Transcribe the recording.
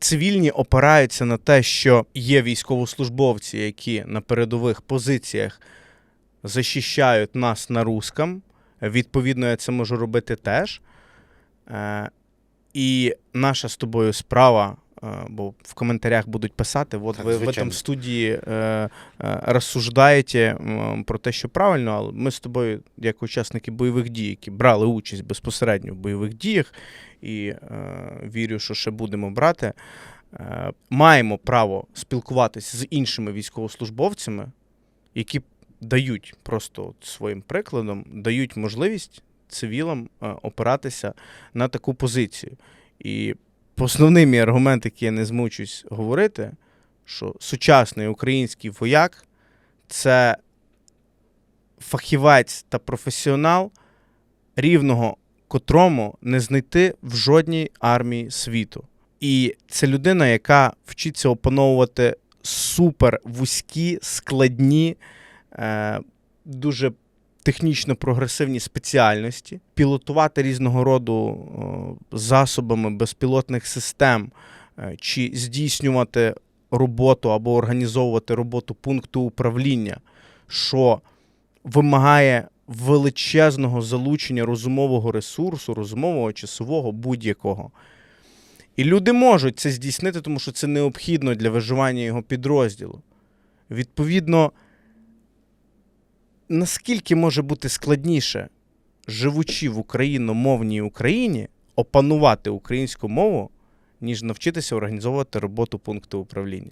Цивільні опираються на те, що є військовослужбовці, які на передових позиціях захищають нас на рускам. Відповідно, я це можу робити теж. Е, І наша з тобою справа, бо в коментарях будуть писати, от Так, ви в этом студії е, е, розсуждаєте про те, що правильно, але ми з тобою, як учасники бойових дій, які брали участь безпосередньо в бойових діях, і е, вірю, що ще будемо брати, е, маємо право спілкуватися з іншими військовослужбовцями, які дають просто от своїм прикладом, дають можливість цивілам е, опиратися на таку позицію. І основний мій аргумент, який я не змучусь говорити, що сучасний український вояк це фахівець та професіонал, рівного котрому не знайти в жодній армії світу. І це людина, яка вчиться опановувати супер вузькі, складні, е, дуже технічно прогресивні спеціальності, пілотувати різного роду засобами безпілотних систем, е, чи здійснювати роботу або організовувати роботу пункту управління, що вимагає величезного залучення розумового ресурсу, розумового, часового, будь-якого. І люди можуть це здійснити, тому що це необхідно для виживання його підрозділу. Відповідно, наскільки може бути складніше, живучи в україномовній Україні, опанувати українську мову, ніж навчитися організовувати роботу пункту управління?